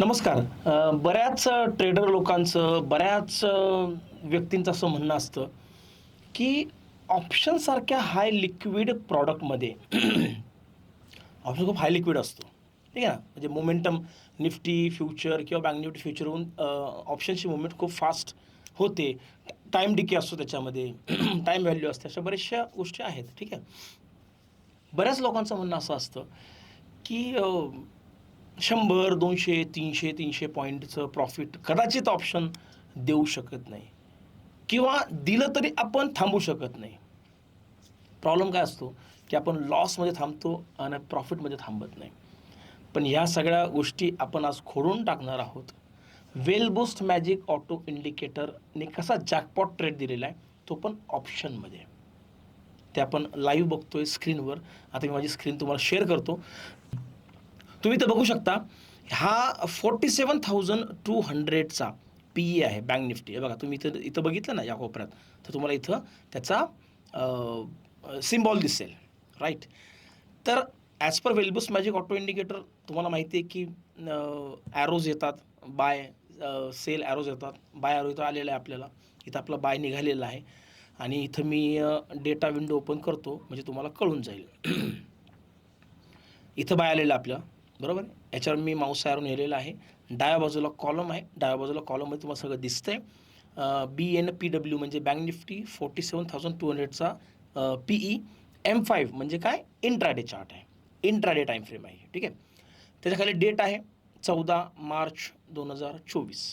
नमस्कार. बऱ्याच ट्रेडर लोकांचं बऱ्याच व्यक्तींचं असं म्हणणं असतं की ऑप्शनसारख्या हाय लिक्विड प्रॉडक्टमध्ये ऑप्शन खूप हाय लिक्विड असतो. ठीक आहे ना? म्हणजे मोमेंटम निफ्टी फ्युचर किंवा बँक निफ्टी फ्युचरहून ऑप्शनची मुवमेंट खूप फास्ट होते. टाईम डिके असतो त्याच्यामध्ये. टाईम व्हॅल्यू असते. अशा बऱ्याचशा गोष्टी आहेत. ठीक आहे? बऱ्याच लोकांचं म्हणणं असं असतं की शंभर दोनशे तीनशे तीनशे पॉईंटचं प्रॉफिट कदाचित ऑप्शन देऊ शकत नाही. किंवा दिलं तरी आपण थांबू शकत नाही. प्रॉब्लेम काय असतो? की आपण लॉसमध्ये थांबतो आणि प्रॉफिटमध्ये थांबत नाही. पण ह्या सगळ्या गोष्टी आपण आज खोडून टाकणार आहोत. वेलबुस्ट मॅजिक ऑटो इंडिकेटरने कसा जॅकपॉट ट्रेड दिलेला आहे तो पण ऑप्शनमध्ये ते आपण लाईव्ह बघतोय स्क्रीनवर आता मी माझी स्क्रीन तुम्हाला शेअर करतो. तुम्ही इथं बघू शकता हा फोर्टी सेवन थाउजंड टू हंड्रेडचा पी ई आहे बँक निफ्टी हे बघा तुम्ही इथं इथं बघितलं ना या कोपऱ्यात तर तुम्हाला इथं त्याचा सिम्बॉल दिसेल राईट तर as per वेलबस magic auto indicator तुम्हाला माहिती आहे की ॲरोज येतात बाय सेल ॲरोज येतात बाय ॲरो इथं आलेला आहे आपल्याला इथं आपला बाय निघालेला आहे आणि इथं मी डेटा विंडो ओपन करतो म्हणजे तुम्हाला कळून जाईल. इथं बाय आलेलं आपलं बरोबर? आहे याच्यावर मी माऊस ॲरो नेलेला आहे. डाव्या बाजूला कॉलम आहे. डाव्या बाजूला कॉलममध्ये तुम्हाला सगळं दिसतंय. बी एन पी डब्ल्यू म्हणजे bank nifty forty seven thousand two हंड्रेडचा P E M five म्हणजे काय? इंट्राडे चार्ट आहे. इंट्राडे टाईम फ्रेम आहे. ठीक आहे? त्याच्याखाली डेट आहे चौदा मार्च दोन हजार चोवीस.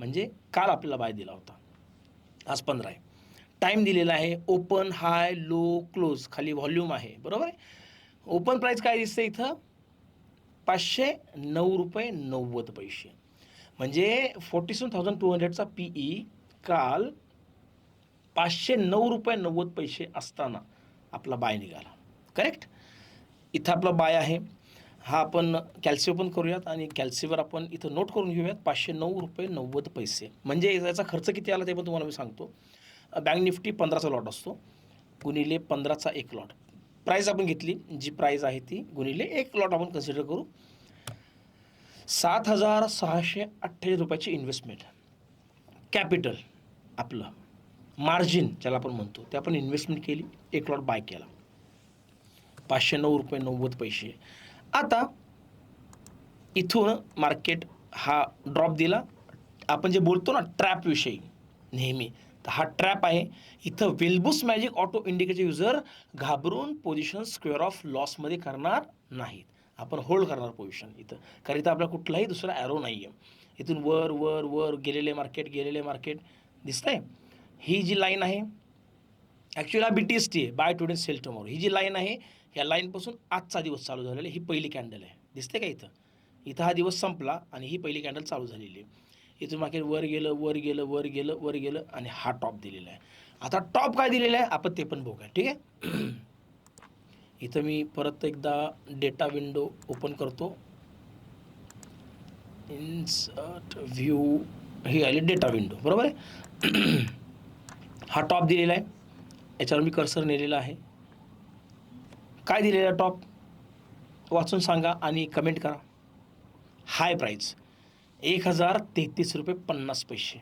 म्हणजे काल आपल्याला बाय दिला होता. आज पंधरा आहे. टाईम दिलेला आहे ओपन हाय लो क्लोज खाली व्हॉल्यूम आहे. बरोबर आहे? ओपन प्राईस काय दिसते इथं? पाचशे नऊ रुपये नव्वद पैसे. म्हणजे फोर्टी सेवन थाउजंड टू हंड्रेडचा पी ई काल पाचशे नऊ रुपये नव्वद पैसे असताना आपला बाय निघाला. करेक्ट इथं आपला बाय आहे. हा आपण कॅल्सी ओपन करूयात आणि कॅल्सीवर आपण इथं नोट करून घेऊयात. पाचशे नऊ रुपये नव्वद पैसे. म्हणजे याचा खर्च किती आला ते पण तुम्हाला मी सांगतो. बँक निफ्टी पंधराचा लॉट असतो. गुणिले पंधराचा एक लॉट प्राईज आपण घेतली. जी प्राईज आहे ती गुणिले एक लॉट आपण कन्सिडर करू. सात हजार सहाशे अठ्ठेचाळीस रुपयाची इन्व्हेस्टमेंट कॅपिटल आपलं. मार्जिन ज्याला आपण म्हणतो ते आपण इन्व्हेस्टमेंट केली. एक लॉट बाय केला. पाचशे नऊ रुपये नव्वद पैसे. आता इथून मार्केट हा ड्रॉप दिला. आपण जे बोलतो ना ट्रॅपविषयी नेहमी. हा ट्रॅप आहे. इथं Wellbus magic auto indicator user घाबरून पोझिशन स्क्वेअर ऑफ लॉसमध्ये करणार नाहीत. आपण होल्ड करणार पोझिशन इथं. कारण इथं आपला कुठलाही दुसरा ॲरो नाही आहे इथून वर वर वर गेलेले मार्केट गेलेले मार्केट दिसतंय? ही जी लाईन आहे ॲक्च्युली हा बी टी एस टी आहे. बाय टुडे सेल टुमॉरो ही जी लाईन आहे ह्या लाईनपासून आजचा दिवस चालू झालेला आहे. ही पहिली कॅन्डल आहे. दिसते का इथं? इथं हा दिवस संपला आणि ही पहिली कॅन्डल चालू झालेली आहे. इथून मागे वर गेलं वर गेलं वर गेलं वर गेलं आणि हा टॉप दिलेला आहे. आता टॉप काय दिलेला आहे? आपण ते पण बघूया ठीक आहे? इथं मी परत एकदा डेटा विंडो ओपन करतो. इन्सर्ट व्ह्यू ही आली डेटा विंडो बरोबर आहे? हा टॉप दिलेला आहे. याच्यावर मी कर्सर नेलेला आहे. काय दिलेला आहे टॉप वाचून सांगा आणि कमेंट करा. हाय प्राईज एक हजार तेहतीस रुपये पन्नास पैसे.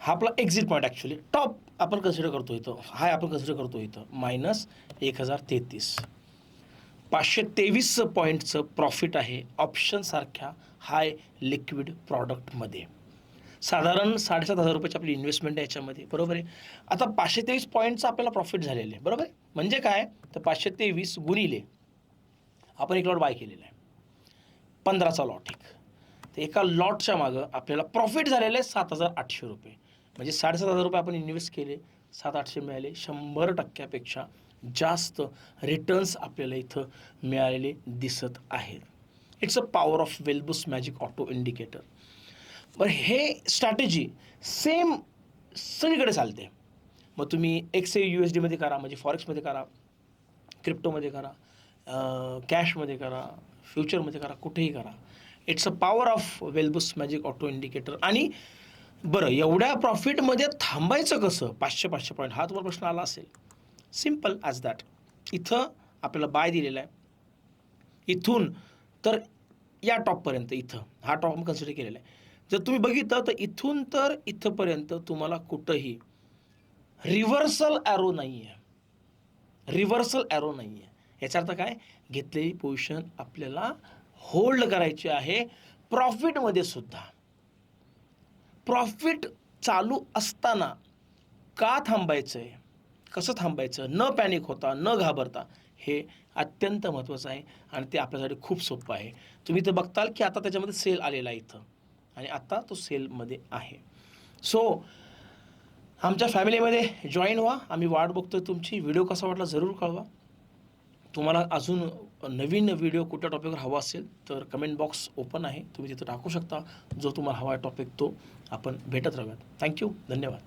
हा आपला एक्झिट पॉईंट ॲक्च्युली टॉप आपण कन्सिडर करतो इथं. हाय आपण कन्सिडर करतो इथं. मायनस एक हजार तेहतीस. पाचशे तेवीस पॉईंटचं प्रॉफिट आहे. ऑप्शनसारख्या हाय लिक्विड प्रॉडक्टमध्ये साधारण साडेसात हजार रुपयाची आपली इन्व्हेस्टमेंट आहे याच्यामध्ये. बरोबर आहे? आता पाचशे तेवीस पॉईंटचं आपल्याला प्रॉफिट झालेलं आहे. बरोबर आहे? म्हणजे काय? तर पाचशे तेवीस गुणिले आपण एक लॉट बाय केलेला आहे. पंधराचा लॉट एक तर एका लॉटच्या मागं आपल्याला प्रॉफिट झालेलं आहे सात हजार आठशे रुपये. म्हणजे साडेसात हजार रुपये आपण इन्व्हेस्ट केले सात आठशे मिळाले. शंभर टक्क्यापेक्षा जास्त रिटर्न्स आपल्याला इथं मिळालेले दिसत आहेत. It's a power of Wellbus magic auto indicator बरं हे स्ट्रॅटेजी सेम सगळीकडे चालते. मग तुम्ही एक्स ए यू एस डीमध्ये करा म्हणजे फॉरेक्समध्ये करा क्रिप्टोमध्ये करा कॅशमध्ये करा फ्युचरमध्ये करा कुठेही करा. It's a power of Wellbus magic auto indicator आणि बरं एवढ्या प्रॉफिटमध्ये थांबायचं कसं? पाचशे पाचशे पॉईंट हा तुम्हाला प्रश्न आला असेल. सिंपल ॲज दॅट इथं आपल्याला बाय दिलेला आहे. इथून तर या टॉपपर्यंत इथं. हा टॉप कन्सिडर केलेला आहे. जर तुम्ही बघितलं तर इथून तर इथंपर्यंत तुम्हाला कुठंही रिव्हर्सल ॲरो नाही आहे रिव्हर्सल ॲरो नाही आहे याचा अर्थ काय? घेतलेली पोझिशन आपल्याला होल्ड करायची आहे. प्रॉफिटमध्ये सुद्धा. प्रॉफिट चालू असताना का थांबायचं आहे कसं थांबायचं? न पॅनिक होता न घाबरता हे अत्यंत महत्त्वाचं आहे आणि ते आपल्यासाठी खूप सोपं आहे. तुम्ही तर बघताल की आता त्याच्यामध्ये सेल आलेला आहे इथं. आणि आत्ता तो सेलमध्ये आहे. सो आमच्या फॅमिलीमध्ये जॉईन व्हा. आम्ही वाट बघतोय तुमची. व्हिडिओ कसा वाटला जरूर कळवा. तुम्हाला अजून नवीन व्हिडिओ कुठल्या टॉपिकवर हवा असेल तर कमेंट बॉक्स ओपन आहे. तुम्ही तिथं टाकू शकता. जो तुम्हाला हवा आहे टॉपिक तो आपण भेटत राहूयात. थँक्यू धन्यवाद.